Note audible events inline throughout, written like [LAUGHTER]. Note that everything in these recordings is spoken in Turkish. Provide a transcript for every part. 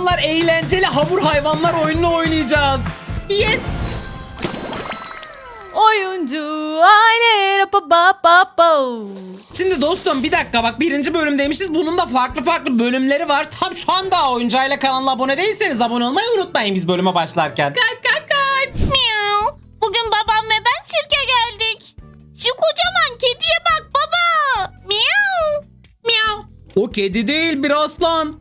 Canlar eğlenceli hamur hayvanlar oyununu oynayacağız. Yes. Oyuncu aile pa pa pa pa. Şimdi dostum bir dakika bak birinci bölümdeymişiz. Bunun da farklı farklı bölümleri var. Tam şu anda oyuncayla kanalına abone değilseniz abone olmayı unutmayın biz bölüme başlarken. Kalp kalp kalp. Miau. Bugün babam ve ben sirke geldik. Şu kocaman kediye bak baba. Miau. Miau. O kedi değil bir aslan.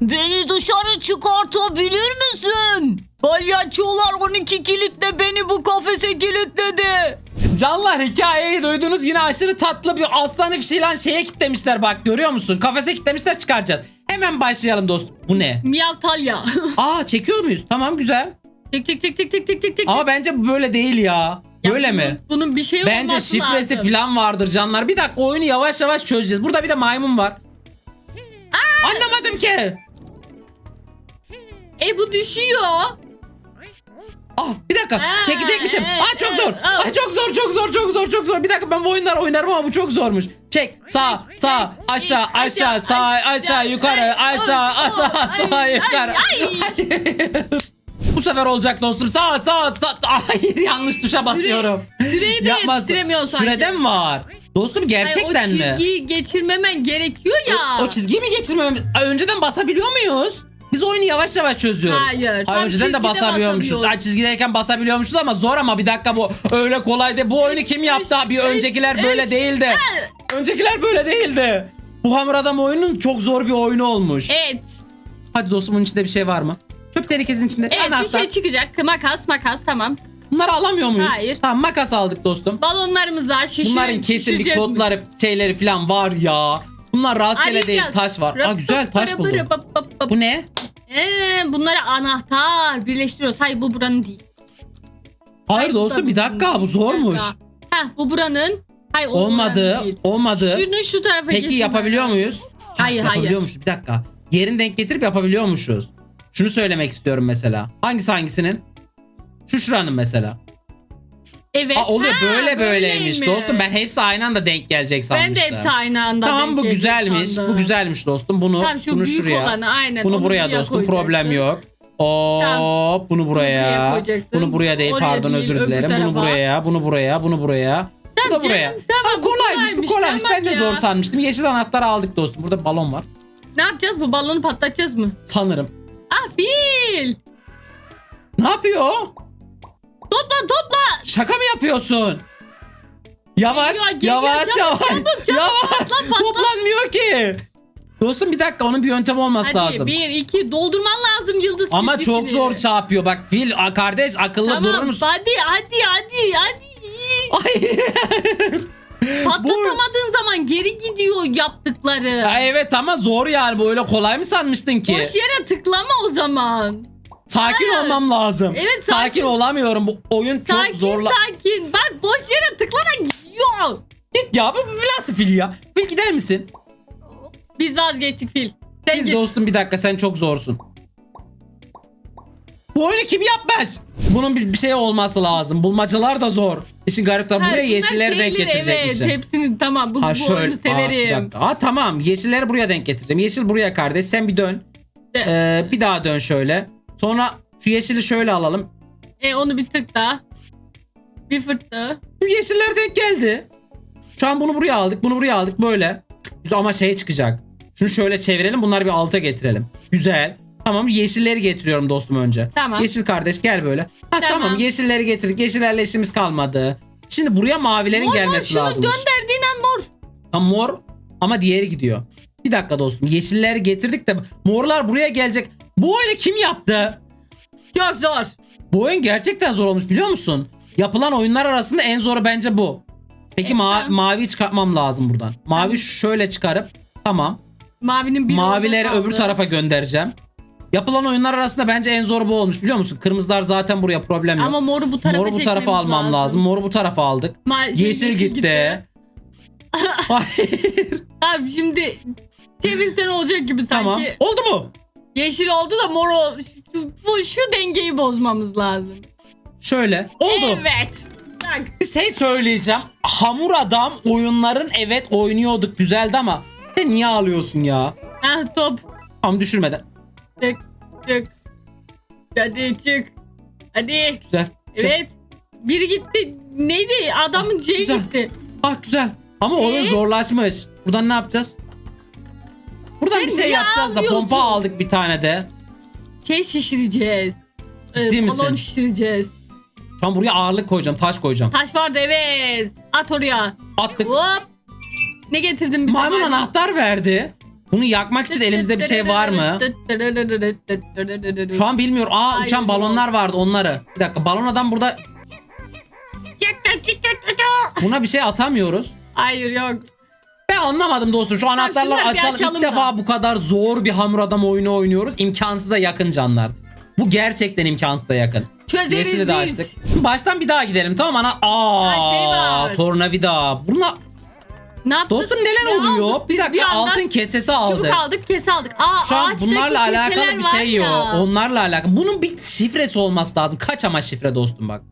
Beni dışarı çıkartabilir misin? Palyaçolar 12 kilitle beni bu kafese kilitledi. Canlar hikayeyi duydunuz yine aşırı tatlı bir aslan filan şeye kitlemişler bak görüyor musun? Kafese kitlemişler çıkaracağız. Hemen başlayalım dostum. Bu ne? Miyav Talya. [LAUGHS] Aa çekiyor muyuz? Tamam güzel. Tik tik tik tik tik tik tik tik. Ama bence bu böyle değil ya. Ya Böyle bunun- mi? Bunun bir şey Bence olması şifresi lazım. falan vardır canlar. Bir dakika oyunu yavaş yavaş çözeceğiz. Burada bir de maymun var. Anlamadım ki. E bu düşüyor. Ah bir dakika Ha, çekecekmişim. evet, Ah çok zor. evet. Ah çok zor çok zor çok zor çok zor. Bir dakika ben bu oyunlar oynarım ama bu çok zormuş. Çek sağ sağ aşağı aşağı sağ aşağı yukarı aşağı aşağı sağ yukarı. Bu sefer olacak dostum. Sağ sağ sağ. Hayır yanlış tuşa basıyorum. Süreyi de Yapmaz. yetiştiremiyor sanki. Sürede mi var? Dostum gerçekten Hayır, o mi? çizgiyi geçirmemen gerekiyor ya. O, çizgiyi mi geçirmemiz? Aa, Önceden basabiliyor muyuz? Biz oyunu yavaş yavaş çözüyoruz. Hayır, Hayır önceden de basabiliyormuşuz. Ay, çizgideyken basabiliyormuşuz ama zor ama bir dakika bu öyle kolay değil. Bu oyunu kim yaptı? eş, Bir eş, öncekiler böyle eş. değildi. Öncekiler böyle değildi. Bu hamur adam oyunun çok zor bir oyunu olmuş. Evet. Hadi dostum bunun içinde bir şey var mı? Çöp tenekesinin içinde. Evet bir Anahtar. şey çıkacak. Makas makas tamam. Bunları alamıyor muyuz? Hayır. Tamam makas aldık dostum. Balonlarımız var. Şişir, Bunların kesin bir şişireceğiz mi? kodları şeyleri falan var ya. Bunlar rastgele değil Arayacağız. taş var. Aa güzel taş buldum. Bu ne? Ee, bunları anahtar birleştiriyoruz. Hayır bu buranın değil. Hayır dostum bir dakika bu zormuş. Heh bu buranın. Hayır Olmadı. değil. Olmadı. Şunu şu tarafa Peki yapabiliyor lazım. muyuz? Hayır, hayır. Yapabiliyormuşuz. Bir dakika. Yerini denk getirip yapabiliyormuşuz. Şunu söylemek istiyorum mesela. Hangisi hangisinin? Şu şuranın mesela. Evet. Aa, oluyor Ha, böyle böyleymiş mi? dostum. Ben hepsi aynı anda denk gelecek Ben sanmıştım. de hepsi aynı anda. Tamam denk bu güzelmiş. sandım. Bu güzelmiş dostum. Bunu Tamam şu bunu büyük şuraya. olanı aynen. Bunu buraya dostum koyacaksın. problem yok. Hop Tamam. bunu buraya. bunu buraya değil Oraya pardon değil, özür dilerim. Bunu buraya, bunu buraya, bunu buraya. bu da Tamam buraya. canım, tamam, Ha, kolaymış bu kolaymış. tamam Ben de ya. zor sanmıştım. Yeşil anahtarı aldık dostum. Burada balon var. Ne yapacağız bu balonu patlatacağız mı? Sanırım. Ah fil. Ne yapıyor? Şaka mı yapıyorsun? Yavaş, Geliyor, geliyor. yavaş, Çabuk, yavaş. çabuk, çabuk. yavaş. Patlat, patlat. Toplanmıyor ki. Dostum bir dakika onun bir yöntemi olması Hadi lazım. bir iki doldurman lazım yıldız Ama çizgisini. çok zor çarpıyor. Bak fil a, kardeş akıllı Tamam durur musun? hadi hadi hadi hadi. Ay. Patlatamadığın zaman geri gidiyor yaptıkları. Ya evet ama zor yani bu öyle kolay mı sanmıştın ki? Boş yere tıklama o zaman. Sakin Hayır. olmam lazım. Evet, sakin. sakin. olamıyorum. Bu oyun Sakin çok zorla. sakin. Bak boş yere tıklama gidiyor. Git ya bu, bu nasıl fil ya? Fil gider misin? Biz vazgeçtik fil. Sen Fil git. dostum bir dakika sen çok zorsun. Bu oyunu kim yapmaz? Bunun bir, bir şey olması lazım. Bulmacalar da zor. İşin garip tarafı Ha, buraya bunlar yeşilleri denk şeyleri, getirecekmişsin. Evet hepsini tamam bu, bu oyunu bir severim. dakika. Ha tamam yeşilleri buraya denk getireceğim. Yeşil buraya kardeş sen bir dön. De- Ee, bir daha dön şöyle. Sonra şu yeşili şöyle alalım. E, onu bir tık daha. Bir fırtta. Şu yeşiller denk geldi. Şu an bunu buraya aldık. Bunu buraya aldık böyle. Ama şey çıkacak. Şunu şöyle çevirelim. Bunları bir alta getirelim. Güzel. Tamam yeşilleri getiriyorum dostum önce. Tamam. Yeşil kardeş gel böyle. Ha tamam, Tamam. yeşilleri getirdik. Yeşillerle işimiz kalmadı. Şimdi buraya mavilerin Mor mor gelmesi şunu lazım. gönderdiğin an mor. Ha, mor ama diğeri gidiyor. Bir dakika dostum. Yeşilleri getirdik de morlar buraya gelecek. Bu oyunu kim yaptı? Çok zor. Bu oyun gerçekten zor olmuş biliyor musun? Yapılan oyunlar arasında en zoru bence bu. Peki ma- tamam. mavi çıkartmam lazım buradan. Mavi Tamam. şöyle çıkarıp tamam. Mavinin bir Mavileri öbür tarafa göndereceğim. Yapılan oyunlar arasında bence en zor bu olmuş biliyor musun? Kırmızılar zaten buraya problem yok. Ama moru bu tarafa Moru bu tarafa çekmemiz almam lazım. Moru bu tarafa aldık. Ma- şey, yeşil, gitti. [LAUGHS] Hayır. Abi şimdi çevirsen olacak gibi sanki. tamam. Oldu mu? Yeşil oldu da mor ol- şu, bu, şu dengeyi bozmamız lazım. Şöyle. Oldu. Evet. Bak. Bir şey söyleyeceğim. Hamur adam oyunların evet oynuyorduk güzeldi ama sen niye ağlıyorsun ya? Ah top. Tamam düşürmeden. Çık. Çık. Hadi çık. Hadi. Güzel. güzel. Evet. Biri gitti. Neydi? Adamın şeyi güzel. gitti. Ah güzel. Ama oyun Ee? zorlaşmış. Buradan ne yapacağız? Buradan Sen bir şey niye yapacağız da ağlıyorsun? pompa aldık bir tane de. Şey şişireceğiz. Ciddi Ee, misin? Balon şişireceğiz. Şu an buraya ağırlık koyacağım. Taş koyacağım. Taş vardı evet. At oraya. Attık. Hop. Ne getirdin bize? Maymun anahtar verdi. Bunu yakmak için elimizde bir şey var mı? Şu an bilmiyorum. Aa Hayır, uçan yok. balonlar vardı onları. Bir dakika balon adam burada buna bir şey atamıyoruz. Hayır yok. Ben anlamadım dostum. Şu anahtarlar bir açalım. açalım İlk da. defa bu kadar zor bir hamur adam oyunu oynuyoruz. İmkansıza yakın canlar. Bu gerçekten imkansıza yakın. Çözeriz Yeşili de biz. açtık. Baştan bir daha gidelim tamam ana. Aa, Ha, şey var. tornavida. Buna Ne yaptık? dostum neler Ne oluyor? aldık? Bir Biz dakika anda altın kesesi aldık. Çubuk aldık, kese aldık. Aa, Şu an ağaçtaki bunlarla alakalı keseler bir var şey ya. yok. Onlarla alakalı. Bunun bir şifresi olması lazım. Kaç ama şifre dostum bak.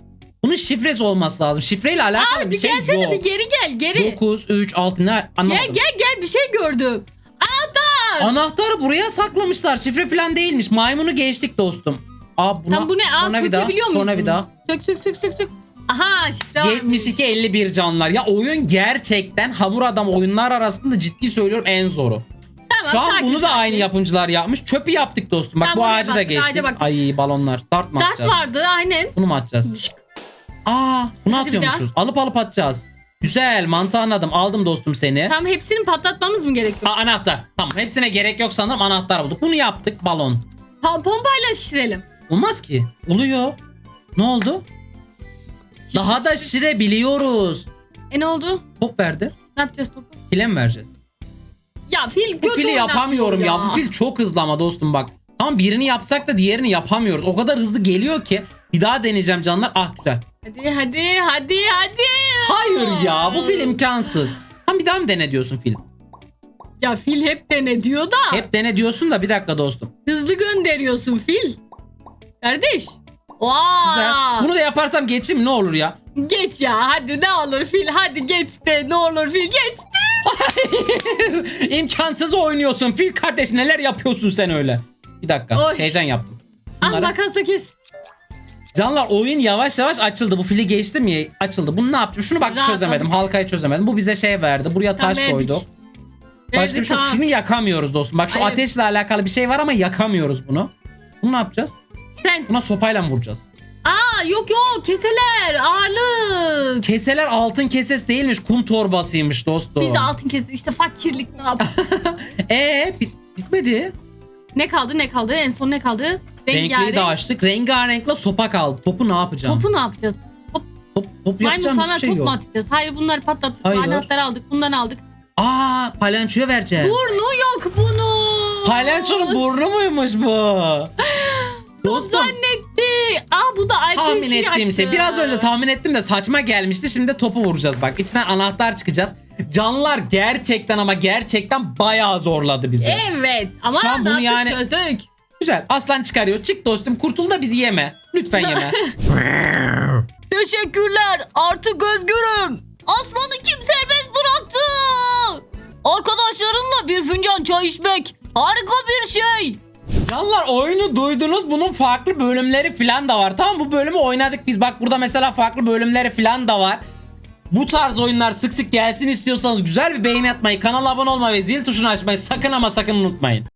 Bunun şifresi olması lazım. Şifreyle alakalı Abi bir şey gelsene yok. bir geri gel geri. 9, 3, 6 ne anlamadım. Gel gel gel bir şey gördüm. Adam. Anahtarı buraya saklamışlar. Şifre falan değilmiş. Maymunu geçtik dostum. Aa buna Tam bu ne? Aa tornavida, tornavida. Sök sök sök sök sök. Aha şifre varmış. 72 51 canlar. Ya oyun gerçekten hamur adam oyunlar arasında ciddi söylüyorum en zoru. Tamam, Şu an sakin, bunu da sakin. aynı yapımcılar yapmış. Çöpü yaptık dostum. Bak Tamam, bu ağacı da geçtik. ağaca baktık. Ay balonlar. Dart mı Dart atacağız? vardı aynen. Bunu mu atacağız? Aa bunu Hadi bir atıyormuşuz. Alıp alıp atacağız. Güzel mantığı anladım. Aldım dostum seni. Tam hepsini patlatmamız mı gerekiyor? Aa, anahtar. Tamam hepsine gerek yok sanırım anahtar bulduk. Bunu yaptık balon. Pa- pompayla şişirelim. Olmaz ki. Oluyor. Ne oldu? Daha da şirebiliyoruz. E ne oldu? Top verdi. Ne yapacağız topu? File mi vereceğiz? Ya fil Bu kötü fili oynatıyor yapamıyorum ya. Bu fil çok hızlı ama dostum bak. Tam birini yapsak da diğerini yapamıyoruz. O kadar hızlı geliyor ki. Bir daha deneyeceğim canlar. Ah güzel. Hadi hadi hadi hadi. Hayır ya bu fil imkansız. Tam bir daha mı dene diyorsun fil? Ya fil hep dene diyor da. Hep dene diyorsun da bir dakika dostum. Hızlı gönderiyorsun fil. Kardeş. Vay. Güzel. Bunu da yaparsam geçeyim ne olur ya. Geç ya hadi ne olur fil hadi geç de ne olur fil geç de. [LAUGHS] İmkansız oynuyorsun fil kardeş neler yapıyorsun sen öyle. Bir dakika Oy. heyecan yaptım. Ah Bunları- makasla kes. Canlar oyun yavaş yavaş açıldı. Bu fili geçtim ya açıldı. Bunu ne yaptım? Şunu bak Rahatladık. çözemedim. Halkayı çözemedim. Bu bize şey verdi. Buraya taş Tamam, koyduk. verdik. Başka Verdik, bir şey yok. Şunu yakamıyoruz dostum. Bak şu Hayır. ateşle alakalı bir şey var ama yakamıyoruz bunu. Bunu ne yapacağız? Sen. Buna sopayla mı vuracağız? Aa yok yok keseler ağırlık. Keseler altın kesesi değilmiş. Kum torbasıymış dostum. Biz de altın kese işte fakirlik ne yapalım. [LAUGHS] Eee bit- bitmedi. ne kaldı ne kaldı en son ne kaldı? Renkleri de açtık. Rengarenkle sopa kaldı. Topu ne yapacağım? Topu ne yapacağız? Top, top, top maymun yapacağım sana hiçbir şey top yok. mu atacağız? Hayır bunları patlattık. Hayır. Anahtarı aldık bundan aldık. Aa palyaçoya vereceğim. Burnu yok bunun. Palyaçonun burnu muymuş [GASPS] bu? Dostum Zannetti. Aa bu da ateşi tahmin ettiğim şey. Biraz önce tahmin ettim de saçma gelmişti. Şimdi de topu vuracağız bak. İçinden anahtar çıkacağız. Canlar gerçekten ama gerçekten bayağı zorladı bizi. Evet ama Şu an bunu nasıl yani- çözdük. Güzel. Aslan çıkarıyor. Çık dostum. Kurtul da bizi yeme. Lütfen yeme. [LAUGHS] Teşekkürler artık özgürüm. Aslanı kim serbest bıraktı? Arkadaşlarınla bir fincan çay içmek harika bir şey. Canlar oyunu duydunuz. Bunun farklı bölümleri falan da var. Tamam bu bölümü oynadık biz. Bak burada mesela farklı bölümleri falan da var. Bu tarz oyunlar sık sık gelsin istiyorsanız güzel bir beğeni atmayı, kanala abone olmayı ve zil tuşunu açmayı sakın ama sakın unutmayın.